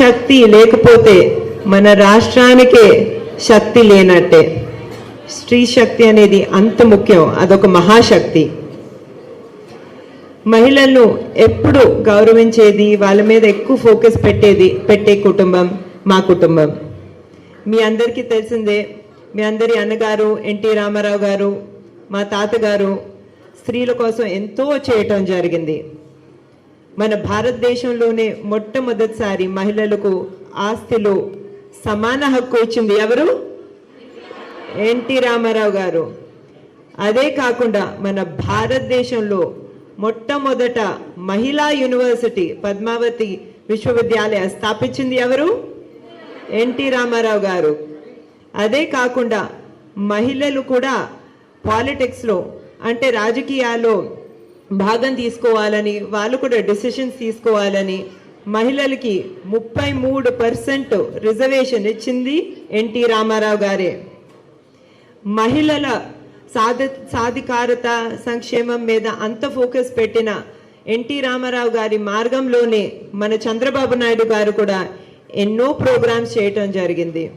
శక్తి లేకపోతే మన రాష్ట్రానికే శక్తి లేనట్టే. స్త్రీ శక్తి అనేది అంత ముఖ్యం అదొక మహాశక్తి. మహిళలను ఎప్పుడు గౌరవించేది వాళ్ళ మీద ఎక్కువ ఫోకస్ పెట్టేది పెట్టే కుటుంబం మా కుటుంబం. మీ అందరికీ తెలిసిందే మీ అందరి అన్నగారు ఎన్టీ రామారావు గారు మా తాతగారు స్త్రీల కోసం ఎంతో చేయటం జరిగింది. మన భారతదేశంలోనే మొట్టమొదటిసారి మహిళలకు ఆస్తిలో సమాన హక్కు ఇచ్చింది ఎవరు? ఎన్టీ రామారావు గారు. అదే కాకుండా మన భారతదేశంలో మొట్టమొదట మహిళా యూనివర్సిటీ పద్మావతి విశ్వవిద్యాలయ స్థాపించింది ఎవరు? ఎన్టీ రామారావు గారు. అదే కాకుండా మహిళలు కూడా పాలిటిక్స్లో అంటే రాజకీయాల్లో భాగం తీసుకోవాలని వాళ్ళు కూడా డెసిషన్స్ తీసుకోవాలని మహిళలకి ముప్పై మూడు పర్సెంట్ రిజర్వేషన్ ఇచ్చింది ఎన్టీ రామారావు గారే. మహిళల సాధ సాధికారత సంక్షేమం మీద అంత ఫోకస్ పెట్టిన ఎన్టీ రామారావు గారి మార్గంలోనే మన చంద్రబాబు నాయుడు గారు కూడా ఎన్నో ప్రోగ్రామ్స్ చేయటం జరిగింది.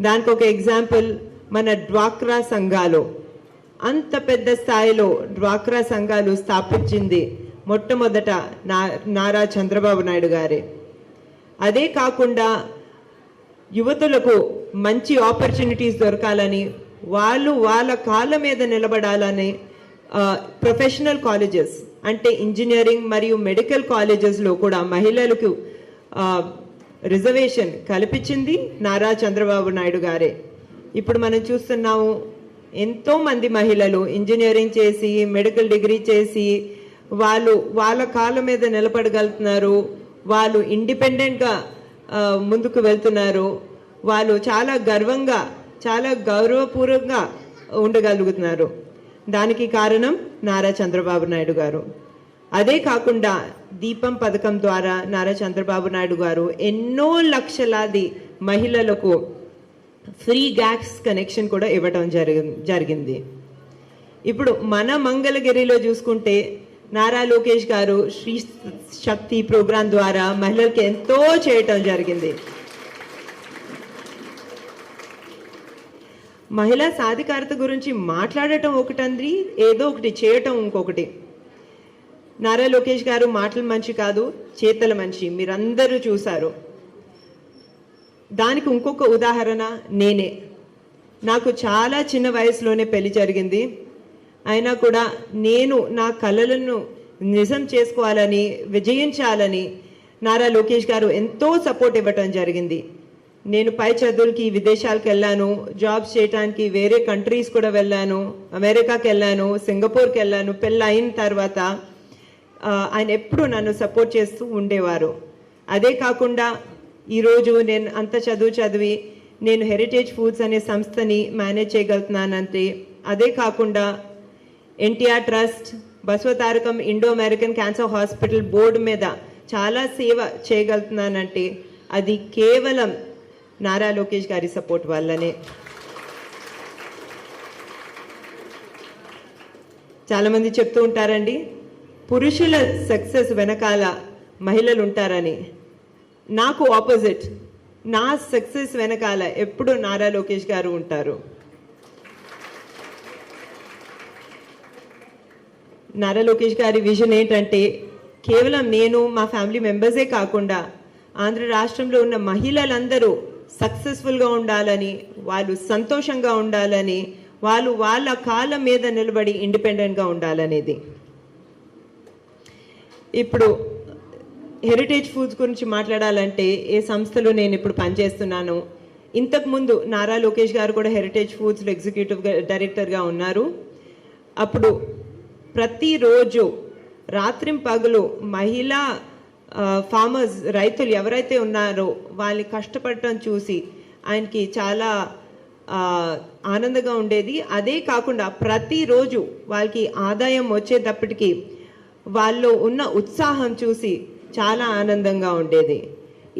దానికి ఒక ఎగ్జాంపుల్ మన డ్వాక్రా సంఘాలు. అంత పెద్ద స్థాయిలో డ్వాక్రా సంఘాలు స్థాపించింది మొట్టమొదట నా నారా చంద్రబాబు నాయుడు గారే. అదే కాకుండా యువతులకు మంచి ఆపర్చునిటీస్ దొరకాలని వాళ్ళు వాళ్ళ కాళ్ళ మీద నిలబడాలని ప్రొఫెషనల్ కాలేజెస్ అంటే ఇంజనీరింగ్ మరియు మెడికల్ కాలేజెస్లో కూడా మహిళలకు రిజర్వేషన్ కల్పించింది నారా చంద్రబాబు నాయుడు గారే. ఇప్పుడు మనం చూస్తున్నాము ఎంతో మంది మహిళలు ఇంజనీరింగ్ చేసి మెడికల్ డిగ్రీ చేసి వాళ్ళు వాళ్ళ కాళ్ళ మీద నిలబడగలుగుతున్నారు. వాళ్ళు ఇండిపెండెంట్గా ముందుకు వెళ్తున్నారు. వాళ్ళు చాలా గర్వంగా చాలా గౌరవపూర్వకంగా ఉండగలుగుతున్నారు. దానికి కారణం నారా చంద్రబాబు నాయుడు గారు. అదే కాకుండా దీపం పథకం ద్వారా నారా చంద్రబాబు నాయుడు గారు ఎన్నో లక్షలాది మహిళలకు ఫ్రీ గ్యాస్ కనెక్షన్ కూడా ఇవ్వటం జరిగి జరిగింది. ఇప్పుడు మన మంగళగిరిలో చూసుకుంటే నారా లోకేష్ గారు శ్రీ శక్తి ప్రోగ్రాం ద్వారా మహిళలకు ఎంతో చేయటం జరిగింది. మహిళా సాధికారత గురించి మాట్లాడటం ఒకటంది ఏదో ఒకటి చేయటం ఇంకొకటి. నారా లోకేష్ గారు మాటలు మంచి కాదు చేతల మంచి. మీరందరూ చూశారు. దానికి ఇంకొక ఉదాహరణ నేనే. నాకు చాలా చిన్న వయసులోనే పెళ్ళి జరిగింది. అయినా కూడా నేను నా కళలను నిజం చేసుకోవాలని విజయించాలని నారా లోకేష్ గారు ఎంతో సపోర్ట్ ఇవ్వటం జరిగింది. నేను పై చదువులకి విదేశాలకు వెళ్ళాను జాబ్స్ చేయడానికి వేరే కంట్రీస్ కూడా వెళ్ళాను అమెరికాకి వెళ్ళాను సింగపూర్కి వెళ్ళాను పెళ్ళి అయిన తర్వాత ఆయన ఎప్పుడు నన్ను సపోర్ట్ చేస్తూ ఉండేవారు. అదే కాకుండా ఈరోజు నేను అంత చదువు చదివి నేను హెరిటేజ్ ఫుడ్స్ అనే సంస్థని మేనేజ్ చేయగలుగుతున్నానంటే అదే కాకుండా NTR trust Basavatarakam Indo American cancer hospital board మీద చాలా సేవ చేయగలుగుతున్నానంటే అది కేవలం నారా లోకేష్ గారి సపోర్ట్ వల్లనే. చాలామంది చెప్తూ ఉంటారండి పురుషుల సక్సెస్ వెనకాల మహిళలు ఉంటారని. నాకు ఆపోజిట్ నా సక్సెస్ వెనకాల ఎప్పుడు నారా లోకేష్ గారు ఉంటారు. నారా లోకేష్ గారి విజన్ ఏంటంటే కేవలం నేను మా ఫ్యామిలీ మెంబర్సే కాకుండా ఆంధ్ర రాష్ట్రంలో ఉన్న మహిళలందరూ సక్సెస్ఫుల్గా ఉండాలని వాళ్ళు సంతోషంగా ఉండాలని వాళ్ళు వాళ్ళ కాళ్ళ మీద నిలబడి ఇండిపెండెంట్గా ఉండాలనేది. ఇప్పుడు హెరిటేజ్ ఫుడ్స్ గురించి మాట్లాడాలంటే ఏ సంస్థలో నేను ఇప్పుడు పనిచేస్తున్నాను ఇంతకుముందు నారా లోకేష్ గారు కూడా హెరిటేజ్ ఫుడ్స్లో ఎగ్జిక్యూటివ్ డైరెక్టర్గా ఉన్నారు. అప్పుడు ప్రతిరోజు రాత్రిం పగలు మహిళా ఫార్మర్స్ రైతులు ఎవరైతే ఉన్నారో వాళ్ళని కష్టపడటం చూసి ఆయనకి చాలా ఆనందంగా ఉండేది. అదే కాకుండా ప్రతిరోజు వాళ్ళకి ఆదాయం వచ్చేటప్పటికి వాళ్ళు ఉన్న ఉత్సాహం చూసి చాలా ఆనందంగా ఉండేది.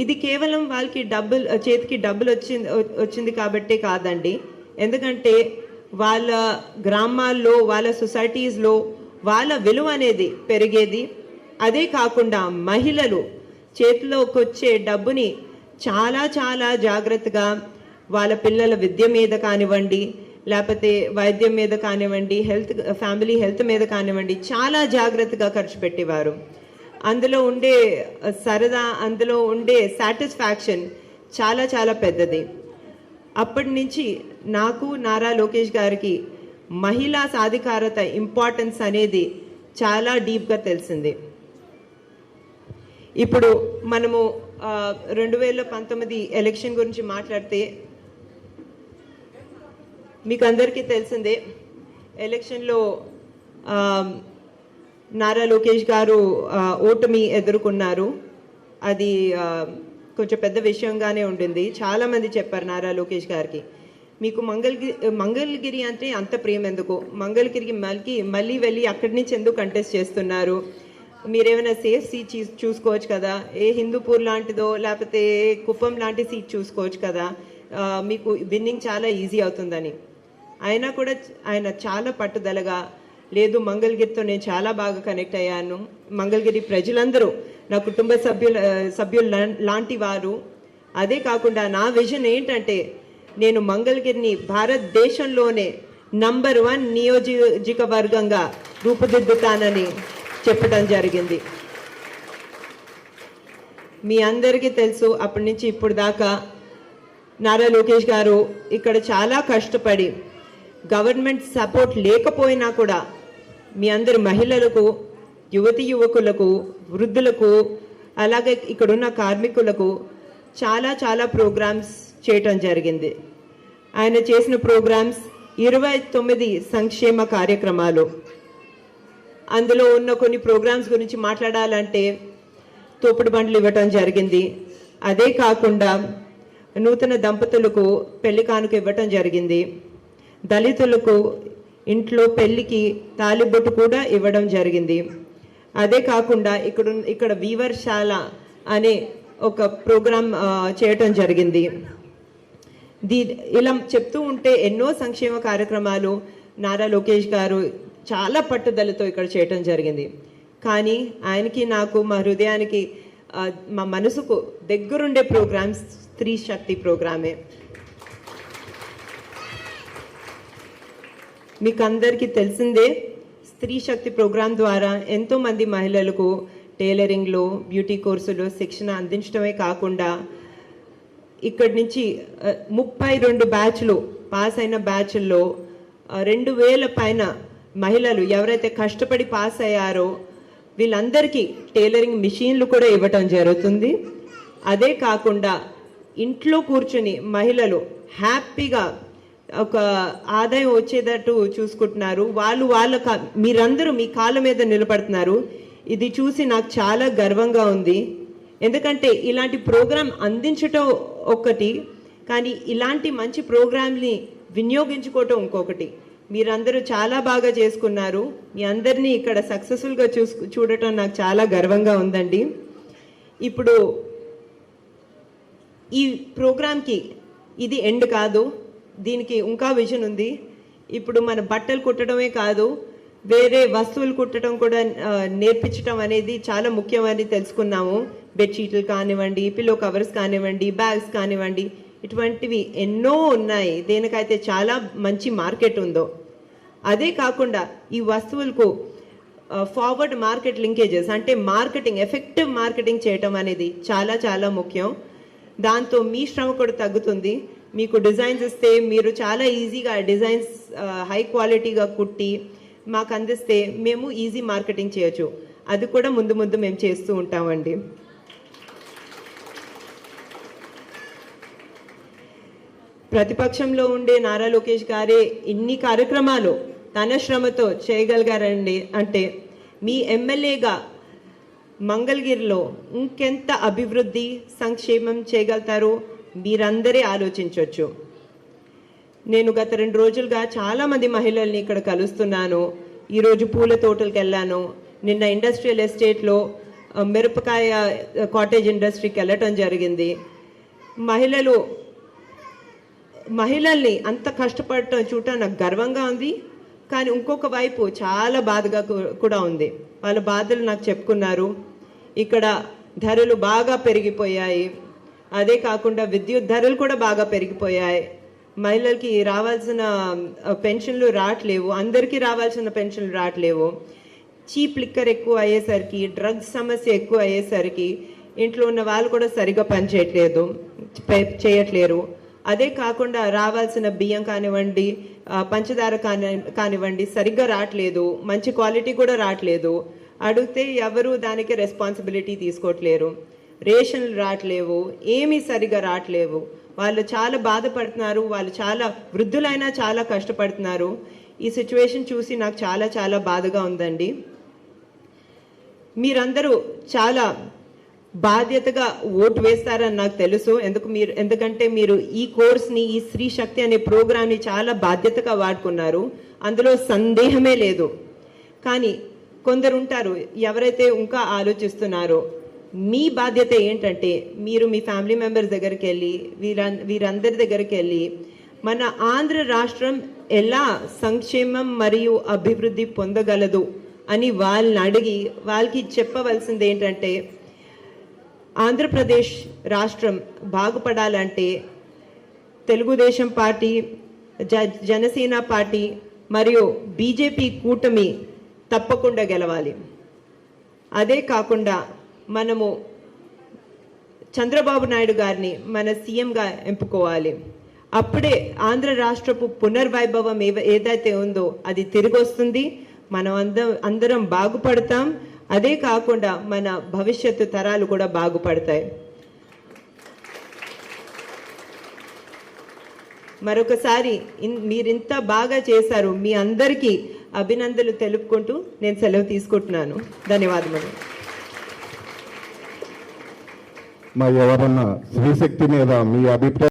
ఇది కేవలం వాళ్ళకి డబ్బులు చేతికి డబ్బులు వచ్చింది వచ్చింది కాబట్టే కాదండి. ఎందుకంటే వాళ్ళ గ్రామాల్లో వాళ్ళ సొసైటీస్లో వాళ్ళ విలువ అనేది పెరిగేది. అదే కాకుండా మహిళలు చేతిలోకి వచ్చే డబ్బుని చాలా చాలా జాగ్రత్తగా వాళ్ళ పిల్లల విద్య మీద కానివ్వండి లేకపోతే వైద్యం మీద కానివ్వండి హెల్త్ ఫ్యామిలీ హెల్త్ మీద కానివ్వండి చాలా జాగ్రత్తగా ఖర్చు పెట్టేవారు. అందులో ఉండే సరదా అందులో ఉండే సాటిస్ఫాక్షన్ చాలా చాలా పెద్దది. అప్పటి నుంచి నాకు నారా లోకేష్ గారికి మహిళా సాధికారత ఇంపార్టెన్స్ అనేది చాలా డీప్గా తెలిసింది. ఇప్పుడు మనము రెండు వేల పంతొమ్మిది ఎలక్షన్ గురించి మాట్లాడితే మీకు అందరికీ తెలిసిందే ఎలక్షన్లో నారా లోకేష్ గారు ఓటమి ఎదుర్కొన్నారు. అది కొంచెం పెద్ద విషయంగానే ఉంటుంది చాలామంది చెప్పారు నారా లోకేష్ గారికి. మీకు మంగళగిరి మంగళగిరి అంటే అంత ప్రేమ ఎందుకు? మంగళగిరికి మళ్ళీ మళ్ళీ వెళ్ళి అక్కడి నుంచి ఎందుకు కంటెస్ట్ చేస్తున్నారు? మీరేమైనా సేఫ్ సీట్ చూ- చూసుకోవచ్చు కదా? ఏ హిందూపూర్ లాంటిదో లేకపోతే కుప్పం లాంటి సీట్ చూసుకోవచ్చు కదా? మీకు విన్నింగ్ చాలా ఈజీ అవుతుందని. అయినా కూడా ఆయన చాలా పట్టుదలగా లేదు మంగళగిరితో నేను చాలా బాగా కనెక్ట్ అయ్యాను. మంగళగిరి ప్రజలందరూ నా కుటుంబ సభ్యుల సభ్యులు లాంటి వారు. అదే కాకుండా నా విజన్ ఏంటంటే నేను మంగళగిరిని భారతదేశంలోనే నంబర్ వన్ నియోజకవర్గంగా రూపుదిద్దుతానని చెప్పడం జరిగింది. మీ అందరికీ తెలుసు అప్పటి నుంచి ఇప్పుడు దాకా నారా లోకేష్ గారు ఇక్కడ చాలా కష్టపడి గవర్నమెంట్ సపోర్ట్ లేకపోయినా కూడా మీ అందరి మహిళలకు యువతి యువకులకు వృద్ధులకు అలాగే ఇక్కడున్న కార్మికులకు చాలా చాలా ప్రోగ్రామ్స్ చేయటం జరిగింది. ఆయన చేసిన ప్రోగ్రామ్స్ ఇరవై తొమ్మిది సంక్షేమ కార్యక్రమాలు. అందులో ఉన్న కొన్ని ప్రోగ్రామ్స్ గురించి మాట్లాడాలంటే తోపుడు బండ్లు ఇవ్వటం జరిగింది. అదే కాకుండా నూతన దంపతులకు పెళ్ళి కానుక ఇవ్వటం జరిగింది. దళితులకు ఇంట్లో పెళ్ళికి తాలిబొట్టు కూడా ఇవ్వడం జరిగింది. అదే కాకుండా ఇక్కడ ఇక్కడ వీవర్శాల అనే ఒక ప్రోగ్రాం చేయటం జరిగింది. దీ ఇలా చెప్తూ ఉంటే ఎన్నో సంక్షేమ కార్యక్రమాలు నారా లోకేష్ గారు చాలా పట్టుదలతో ఇక్కడ చేయటం జరిగింది. కానీ ఆయనకి నాకు మా హృదయానికి మా మనసుకు దగ్గరుండే ప్రోగ్రామ్స్ స్త్రీ శక్తి ప్రోగ్రామే. మీకు అందరికీ తెలిసిందే స్త్రీ శక్తి ప్రోగ్రాం ద్వారా ఎంతో మంది మహిళలకు టైలరింగ్లో బ్యూటీ కోర్సులు శిక్షణ అందించడమే కాకుండా ఇక్కడి నుంచి ముప్పై రెండు బ్యాచ్లు పాస్ అయిన బ్యాచ్ల్లో రెండు వేల పైన మహిళలు ఎవరైతే కష్టపడి పాస్ అయ్యారో వీళ్ళందరికీ టైలరింగ్ మిషన్లు కూడా ఇవ్వటం జరుగుతుంది. అదే కాకుండా ఇంట్లో కూర్చుని మహిళలు హ్యాపీగా ఒక ఆదాయం వచ్చేటట్టు చూసుకుంటున్నారు. వాళ్ళు వాళ్ళ కా- మీరందరూ మీ కాళ్ళ మీద నిలబడుతున్నారు. ఇది చూసి నాకు చాలా గర్వంగా ఉంది. ఎందుకంటే ఇలాంటి ప్రోగ్రాం అందించటం ఒకటి కానీ ఇలాంటి మంచి ప్రోగ్రాంని వినియోగించుకోవటం ఇంకొకటి. మీరందరూ చాలా బాగా చేసుకున్నారు. మీ అందరినీ ఇక్కడ సక్సెస్ఫుల్గా చూసు చూడటం నాకు చాలా గర్వంగా ఉందండి. ఇప్పుడు ఈ ప్రోగ్రాంకి ఇది ఎండ్ కాదు. దీనికి ఇంకా విజన్ ఉంది. ఇప్పుడు మన బట్టలు కుట్టడమే కాదు వేరే వస్తువులు కుట్టడం కూడా నేర్పించడం అనేది చాలా ముఖ్యమని తెలుసుకున్నాము. బెడ్షీట్లు కానివ్వండి పిల్లో కవర్స్ కానివ్వండి బ్యాగ్స్ కానివ్వండి ఇటువంటివి ఎన్నో ఉన్నాయి. దేనికైతే చాలా మంచి మార్కెట్ ఉందో. అదే కాకుండా ఈ వస్తువులకు ఫార్వర్డ్ మార్కెట్ లింకేజెస్ అంటే మార్కెటింగ్ ఎఫెక్టివ్ మార్కెటింగ్ చేయటం అనేది చాలా చాలా ముఖ్యం. దాంతో మీ శ్రమ కూడా తగ్గుతుంది. మీకు డిజైన్స్ ఇస్తే మీరు చాలా ఈజీగా డిజైన్స్ హై క్వాలిటీగా కుట్టి మాకు అందిస్తే మేము ఈజీ మార్కెటింగ్ చేయొచ్చు. అది కూడా ముందు ముందు మేము చేస్తూ ఉంటామండి. ప్రతిపక్షంలో ఉండే నారా లోకేష్ గారే ఇన్ని కార్యక్రమాలు తన శ్రమతో చేయగలిగారండి అంటే మీ ఎమ్మెల్యేగా మంగళగిరిలో ఇంకెంత అభివృద్ధి సంక్షేమం చేయగలుగుతారో? మీరందరే ఆలోచించవచ్చు నేను గత రెండు రోజులుగా చాలామంది మహిళల్ని ఇక్కడ కలుస్తున్నాను. ఈరోజు పూల తోటలకు వెళ్ళాను నిన్న ఇండస్ట్రియల్ ఎస్టేట్లో మిరపకాయ కాటేజ్ ఇండస్ట్రీకి వెళ్ళటం జరిగింది. మహిళలు మహిళల్ని అంత కష్టపడటం చూడటం నాకు గర్వంగా ఉంది. కానీ ఇంకొక వైపు చాలా బాధగా కూడా ఉంది. వాళ్ళ బాధలు నాకు చెప్పుకున్నారు. ఇక్కడ ధరలు బాగా పెరిగిపోయాయి. అదే కాకుండా విద్యుత్ ధరలు కూడా బాగా పెరిగిపోయాయి. మహిళలకి రావాల్సిన పెన్షన్లు రావట్లేవు. అందరికీ రావాల్సిన పెన్షన్లు రావట్లేవు. చీప్ లిక్కర్ ఎక్కువ అయ్యేసరికి డ్రగ్స్ సమస్య ఎక్కువ అయ్యేసరికి ఇంట్లో ఉన్న వాళ్ళు కూడా సరిగా పనిచేయట్లేదు చేయట్లేరు. అదే కాకుండా రావాల్సిన బియ్యం కానివ్వండి పంచదార కాని కానివ్వండి సరిగ్గా రావట్లేదు మంచి క్వాలిటీ కూడా రావట్లేదు. అడిగితే ఎవరు దానికి రెస్పాన్సిబిలిటీ తీసుకోవట్లేరు. రేషన్లు రావట్లేవు ఏమీ సరిగా రావట్లేవు. వాళ్ళు చాలా బాధపడుతున్నారు వాళ్ళు చాలా వృద్ధులైనా చాలా కష్టపడుతున్నారు. ఈ సిచ్యువేషన్ చూసి నాకు చాలా చాలా బాధగా ఉందండి. మీరందరూ చాలా బాధ్యతగా ఓటు వేస్తారని నాకు తెలుసు. ఎందుకు మీరు ఎందుకంటే మీరు ఈ కోర్స్ని ఈ స్త్రీ శక్తి అనే ప్రోగ్రామ్ని చాలా బాధ్యతగా వాడుకున్నారు. అందులో సందేహమే లేదు. కానీ కొందరు ఉంటారు ఎవరైతే ఇంకా ఆలోచిస్తున్నారో మీ బాధ్యత ఏంటంటే మీరు మీ ఫ్యామిలీ మెంబర్స్ దగ్గరికి వెళ్ళి వీర వీరందరి దగ్గరికి వెళ్ళి మన ఆంధ్ర రాష్ట్రం ఎలా సంక్షేమం మరియు అభివృద్ధి పొందగలదు అని వాళ్ళని అడిగి వాళ్ళకి చెప్పవలసింది ఏంటంటే ఆంధ్రప్రదేశ్ రాష్ట్రం బాగుపడాలంటే తెలుగుదేశం పార్టీ జ జనసేన పార్టీ మరియు బీజేపీ కూటమి తప్పకుండా గెలవాలి. అదే కాకుండా మనము చంద్రబాబు నాయుడు గారిని మన సీఎంగా ఎంపుకోవాలి. అప్పుడే ఆంధ్ర రాష్ట్రపు పునర్వైభవం ఏదైతే ఉందో అది తిరిగి వస్తుంది మనం అందరం అందరం బాగుపడతాం. అదే కాకుండా మన భవిష్యత్తు తరాలు కూడా బాగుపడతాయి. మరొకసారి మీరు మీరింత బాగా చేశారు. మీ అందరికీ అభినందనలు తెలుపుకుంటూ నేను సెలవు తీసుకుంటున్నాను. ధన్యవాదములు. మా ఎవరన్నా స్త్రీశక్తి మీద మీ అభిప్రాయం